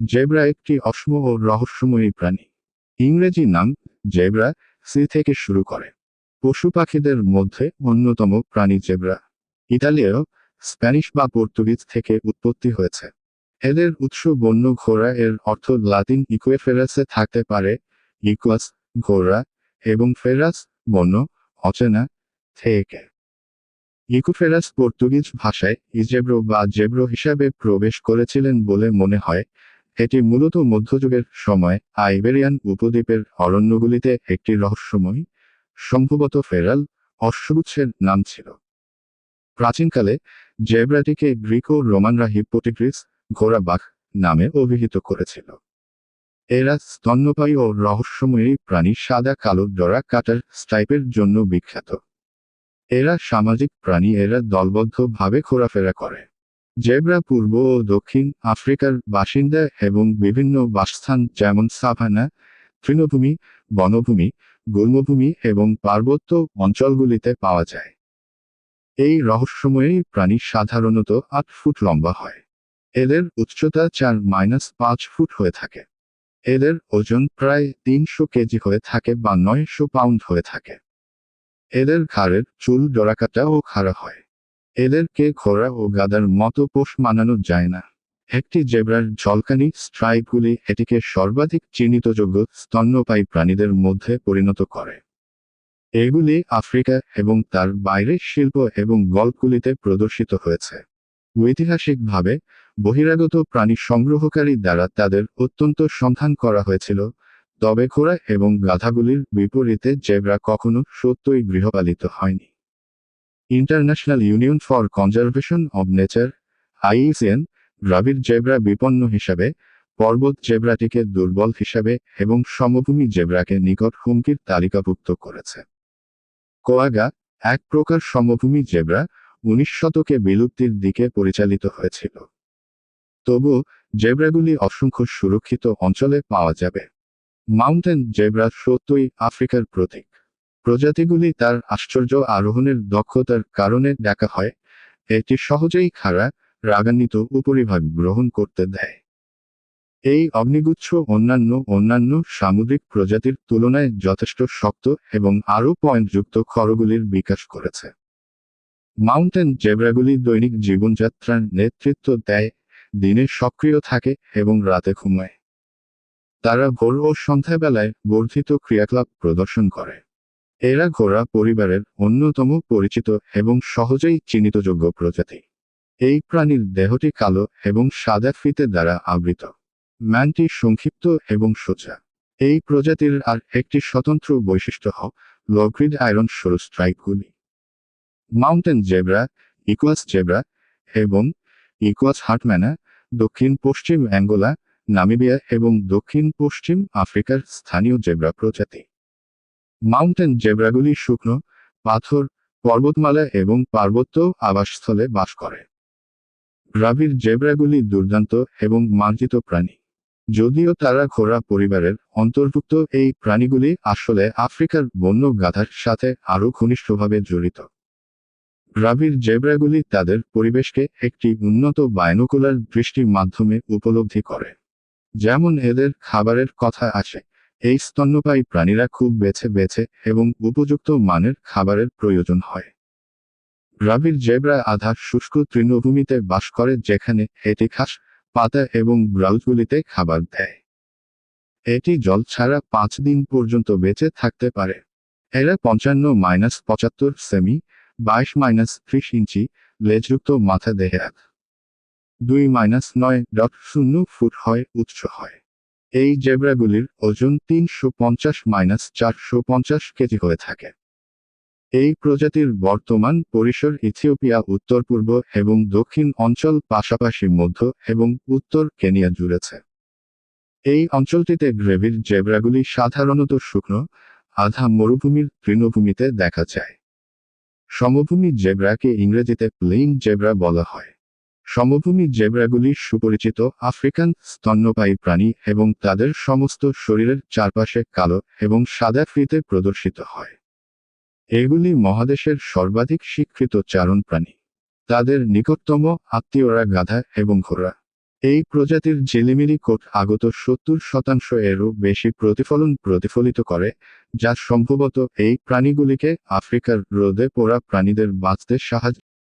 Zebra একটি অসম ও রহস্যময়ী প্রাণী। ইংরেজি নাম, জেব্রা, সি থেকে শুরু করে। পশু পাখিদের মধ্যে অন্যতম প্রাণী জেব্রা। ইতালীয়, স্প্যানিশ বা পর্তুগিজ থেকে উৎপত্তি হয়েছে। এদের উৎস বন্য ঘোড়া এর অর্থ লাতিন ইকুয়েফেরাসে থাকতে পারে, ইকুয়াস, ঘোড়া, এবং ফেরাস, বন্য, অচেনা, থেকে। ইকুফেরাস পর্তুগিজ ভাষায় ইজেব্রো বা জেব্রো হিসাবে প্রবেশ করেছিলেন বলে মনে হয় এটি মূলত মধ্যযুগের সময় আইবেরিয়ান উপদ্বীপের অরণ্যগুলিতে একটি রহস্যময়, সম্ভবত ফেরাল, অশ্বগুচ্ছের নাম ছিল। প্রাচীনকালে জেব্রাটিকে গ্রিক ও রোমানরা হিপ্পোটিক্রিস ঘোড়া বাঘ নামে অভিহিত করেছিল। এরা স্তন্যপায়ী ও রহস্যময়ী প্রাণী সাদা, কালো ডরা কাটার স্টাইপের জন্য বিখ্যাত। এরা সামাজিক প্রাণী, এরা দলবদ্ধভাবে ঘোরাফেরা করে। জেব্রা পূর্ব ও দক্ষিণ আফ্রিকার বাসিন্দা এবং বিভিন্ন বাসস্থান যেমন সাভানা, তৃণভূমি, বনভূমি, গুল্মভূমি এবং পার্বত্য অঞ্চলগুলিতে পাওয়া যায়। এই রহস্যময়ী প্রাণী সাধারণত আট ফুট লম্বা হয়। এদের উচ্চতা চার মাইনাস পাঁচ ফুট হয়ে থাকে। এদের ওজন প্রায় তিনশো কেজি হয়ে থাকে বা নয়শো পাউন্ড হয়ে থাকে। এদের ঘাড়ের চুল ডরাকাটা ও খাড়া হয়। এদেরকে ঘোড়া ও গাদার মতো পোষ মানানো যায় না। একটি জেব্রার ঝলকানি স্ট্রাইকগুলি এটিকে সর্বাধিক চিহ্নিতযোগ্য স্তন্যপায়ী প্রাণীদের মধ্যে পরিণত করে। এগুলি আফ্রিকা এবং তার বাইরে শিল্প এবং গল্পগুলিতে প্রদর্শিত হয়েছে। ঐতিহাসিকভাবে, বহিরাগত প্রাণী সংগ্রহকারী দ্বারা তাদের অত্যন্ত সন্ধান করা হয়েছিল, তবে ঘোড়া এবং গাধাগুলির বিপরীতে জেব্রা কখনো সত্যই গৃহপালিত হয়নি। International union for conservation of nature, IUCN গ্রাভির zebra বিপন্ন হিসাবে, পর্বত জেব্রাটিকে দুর্বল হিসাবে এবং সমভূমি জেব্রাকে নিকট হুমকির তালিকাভুক্ত করেছে। কোয়াগা, এক প্রকার সমভূমি জেব্রা, উনিশ শতকে বিলুপ্তির দিকে পরিচালিত হয়েছিল। তবু, জেব্রাগুলি অসংখ্য সুরক্ষিত অঞ্চলে পাওয়া যাবে। মাউন্টেন জেব্রা সত্যই আফ্রিকার প্রতীক। প্রজাতিগুলি তার আশ্চর্য আরোহণের দক্ষতার কারণে দেখা হয়, এটি সহজেই খাড়া, রাগান্বিত উপরিভাগ গ্রহণ করতে দেয়। এই অগ্নিগুচ্ছ অন্যান্য অন্যান্য সামুদ্রিক প্রজাতির তুলনায় যথেষ্ট শক্ত এবং আরও পয়েন্টযুক্ত খড়গুলির বিকাশ করেছে। মাউন্টেন জেব্রাগুলি দৈনিক জীবনযাত্রার নেতৃত্ব দেয়, দিনে সক্রিয় থাকে এবং রাতে ঘুমায়। তারা ভোর ও সন্ধ্যাবেলায় বর্ধিত ক্রিয়াকলাপ প্রদর্শন করে। এরা ঘোড়া পরিবারের অন্যতম পরিচিত এবং সহজেই চিহ্নিতযোগ্য প্রজাতি। এই প্রাণীর দেহটি কালো এবং সাদা ফিতে দ্বারা আবৃত। ম্যানটি সংক্ষিপ্ত এবং সোজা। এই প্রজাতির আর একটি স্বতন্ত্র বৈশিষ্ট্য হ লগ্রিড আয়রন সরু স্ট্রাইকগুলি মাউন্টেন জেব্রা, ইকুয়াস জেব্রা এবং ইকুয়াস হার্টম্যানা দক্ষিণ পশ্চিম অ্যাঙ্গোলা, নামিবিয়া এবং দক্ষিণ পশ্চিম আফ্রিকার স্থানীয় জেব্রা প্রজাতি। মাউন্টেন জেব্রাগুলি শুকনো, পাথর, পর্বতমালা এবং পার্বত্য আবাসস্থলে বাস করে। গ্রাভির জেব্রাগুলি দুর্দান্ত এবং মার্জিত প্রাণী। যদিও তারা ঘোড়া পরিবারের অন্তর্ভুক্ত, এই প্রাণীগুলি আসলে আফ্রিকার বন্য গাধার সাথে আরও ঘনিষ্ঠভাবে জড়িত। গ্রাভির জেব্রাগুলি তাদের পরিবেশকে একটি উন্নত বায়নকুলার দৃষ্টির মাধ্যমে উপলব্ধি করে। যেমন এদের খাবারের কথা আসে এই স্তন্যপায়ী প্রাণীরা খুব বেছে বেছে এবং উপযুক্ত মানের খাবারের প্রয়োজন হয়। গ্রাভির জেব্রা আধা শুষ্ক তৃণভূমিতে বাস করে যেখানে এটি ঘাস পাতা এবং ব্রাউজগুলিতে খাবার দেয়। এটি জল ছাড়া পাঁচ দিন পর্যন্ত বেঁচে থাকতে পারে। এরা পঞ্চান্ন মাইনাস পঁচাত্তর সেমি, বাইশ মাইনাস ত্রিশ ইঞ্চি, লেজযুক্ত মাথা দেহে দুই মাইনাস নয় ডট শূন্য ফুট হয়, উচ্চ হয়। এই জেব্রাগুলির ওজন তিনশো পঞ্চাশ মাইনাস চারশো পঞ্চাশ কেজি হয়ে থাকে। এই প্রজাতির বর্তমান পরিসর ইথিওপিয়া, উত্তর পূর্ব এবং দক্ষিণ অঞ্চল, পাশাপাশি মধ্য এবং উত্তর কেনিয়া জুড়েছে। এই অঞ্চলটিতে গ্রেভির জেব্রাগুলি সাধারণত শুকনো, আধা মরুভূমির তৃণভূমিতে দেখা যায়। সমভূমি জেব্রাকে ইংরেজিতে প্লেইন জেব্রা বলা হয়। সমভূমি জেব্রাগুলি সুপরিচিত আফ্রিকান স্তন্যপায়ী প্রাণী এবং তাদের সমস্ত শরীরের চারপাশে কালো এবং সাদা ফ্রিতে প্রদর্শিত হয়। এগুলি মহাদেশের সর্বাধিক স্বীকৃত চারণ প্রাণী। তাদের নিকটতম আত্মীয়রা গাধা এবং ঘোড়া। এই প্রজাতির জেলিমিরি কোট আগত সত্তর শতাংশ এরও বেশি প্রতিফলন প্রতিফলিত করে, যা সম্ভবত এই প্রাণীগুলিকে আফ্রিকার রোদে পোড়া প্রাণীদের বাঁচতে সাহায্য